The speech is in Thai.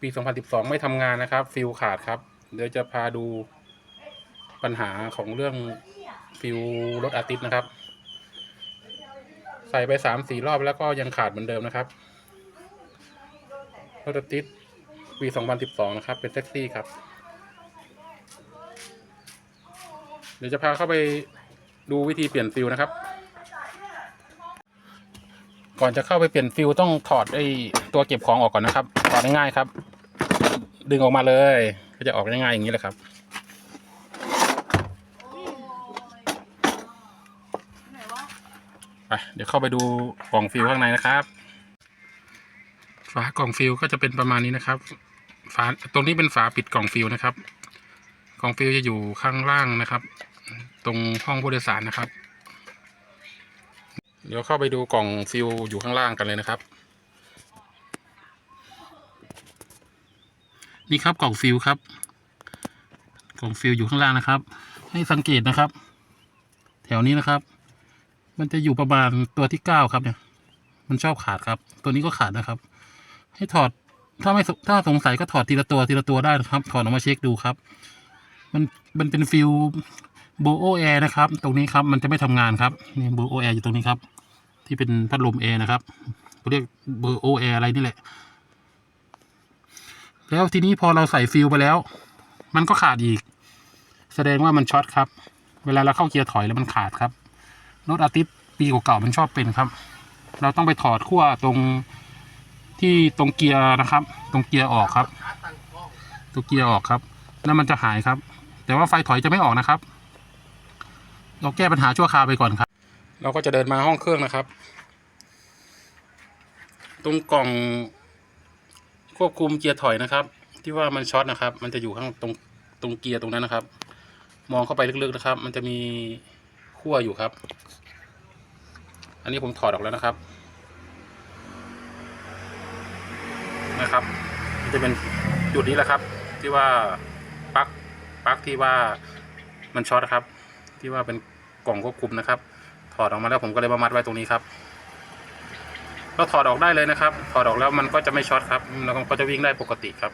ปี 2012 ไม่ทำงานนะครับ ฟิลขาดครับ เดี๋ยวจะพาดูปัญหาของเรื่องฟิลรถอาร์ติสนะครับ ใส่ไปสามสี่รอบแล้วก็ยังขาดเหมือนเดิมนะครับ รถอาร์ติสปี 2012 นะครับ เป็นแท็กซี่ครับ เดี๋ยวจะพาเข้าไปดูวิธีเปลี่ยนฟิลนะครับ ก่อนจะเข้าไปเปลี่ยนฟิลต้องถอดไอ้ตัวเก็บของออกก่อนนะครับ ถอดง่ายๆครับ ดึงออกมาเลยก็จะออกง่ายๆอย่างนี้แหละครับไปเดี๋ยวเข้าไปดูกล่องฟิลข้างในนะครับ ฝากล่องฟิลก็จะเป็นประมาณนี้นะครับ ฝาตรงนี้เป็นฝาปิดกล่องฟิลนะครับ กล่องฟิลจะอยู่ข้างล่างนะครับ ตรงห้องผู้โดยสารนะครับ เดี๋ยวเข้าไปดูกล่องฟิลอยู่ข้างล่างกันเลยนะครับ นี่ครับกล่องฟิลครับ กล่องฟิลอยู่ข้างล่างนะครับ ให้สังเกตนะครับ แถวนี้นะครับ มันจะอยู่ประมาณตัวที่เก้าครับเนี่ย มันชอบขาดครับ ตัวนี้ก็ขาดนะครับ ให้ถอดถ้าไม่ถ้าสงสัยก็ถอดทีละตัวทีละตัวได้นะครับ ถอดออกมาเช็คดูครับ มันมันเป็นฟิลโบโอแอร์นะครับ ตรงนี้ครับ มันจะไม่ทำงานครับนี่โบโอแอร์อยู่ตรงนี้ครับ ที่เป็นพัดลมแอร์นะครับเรียกเบอร์โอแอร์อะไรนี่แหละ แล้วทีนี้พอเราใส่ฟิลไปแล้ว มันก็ขาดอีก แสดงว่ามันช็อตครับ เวลาเราเข้าเกียร์ถอยแล้วมันขาดครับรถอาทิตย์ปีเก่าๆมันชอบเป็นครับ เราต้องไปถอดขั้วตรงที่ตรงเกียร์นะครับ ตรงเกียร์ออกครับ ตัวเกียร์ออกครับ แล้วมันจะหายครับ แต่ว่าไฟถอยจะไม่ออกนะครับ เราแก้ปัญหาชั่วคราวไปก่อนครับ เราก็จะเดินมาห้องเครื่องนะครับ ตรงกล่องควบคุมเกียร์ถอยนะครับ ที่ว่ามันช็อตนะครับ มันจะอยู่ข้างตรงตรงเกียร์ตรงนั้นนะครับ มองเข้าไปลึกๆนะครับ มันจะมีขั้วอยู่ครับ อันนี้ผมถอดออกแล้วนะครับ นะครับมันจะเป็นจุดนี้แหละครับ ที่ว่าปลั๊กปลั๊กที่ว่ามันช็อตนะครับ ที่ว่าเป็นกล่องควบคุมนะครับ ถอดออกมาแล้วผมก็เลยมามัดไว้ตรงนี้ครับเราถอดออกได้เลยนะครับ ถอดออกแล้วมันก็จะไม่ช็อตครับแล้วก็จะวิ่งได้ปกติครับ